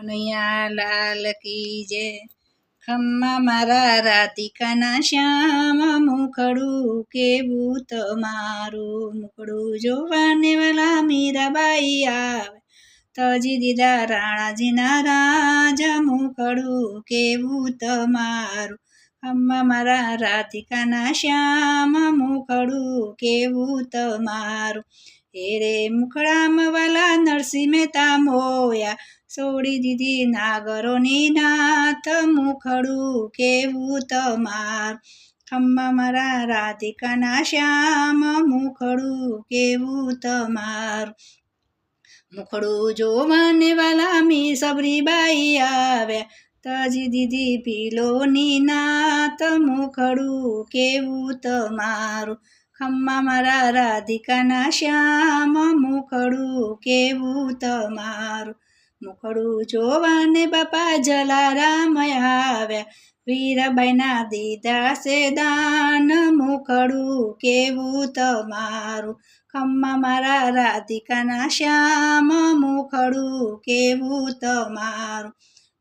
કનૈયા લાલ કી જે ખમ્મા મારા રાધિકાના શ્યામ, મુખડું કેવું તમારું? મુખડું જોવાને વાલા મીરાબાઈ આવે. તજી દીદા રાણાજીના રાજા, મુખડું કેવું તમારું? ખમ્મા મારા રાધિકાના શ્યામ મુખડું કેવું તમારું? હેરે મુખડામ વાલા નરસિંહ મહેતા મોયા. છોડી દીધી નાગરોની નાથ મુખડું કેવું તમાર? ખમ્મા મારા રાધિકાના શ્યામ મુખડું કેવું તમારું? મુખડું જોવાને વાલા મી સબરીબાઈ આવ્યા. તજી દીદી પીલોની નાથ મુખડું કેવું તમારું? ખમ્મા મારા રાધિકાના શ્યામ મુખડું કેવું તમારું? મુખડું જોવાને બાપા જલારામ આવ્યા. વીરબાઈના દીધા સે દાન મુખડું કેવું તમારું? ખમ્મા મારા રાધિકાના શ્યામ મુખડું કેવું તમારું?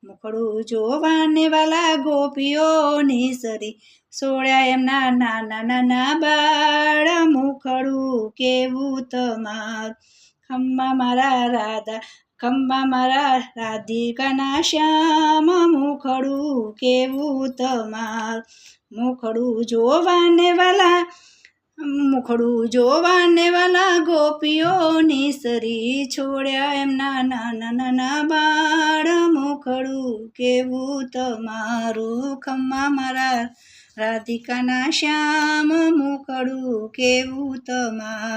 મુખડું જોવાને વાલા ગોપીઓની સરી. સોળ્યા એમના નાના નાના બાળ, મુખડું કેવું તમાર? ખમ્મા મારા રાધા ખમ્મા મારા રાધિકાના શ્યામ, મુખડું કેવું તમાર? મુખડું જોવાને વાલા, મુખડું જોવાને વાલા ગોપીઓની સરી. છોડ્યા એમના નાના નાના બાળ મુખડું કેવું તમારું? ખમ્મા મારા રાધિકાના શ્યામ મોકળું કેવું તમારું?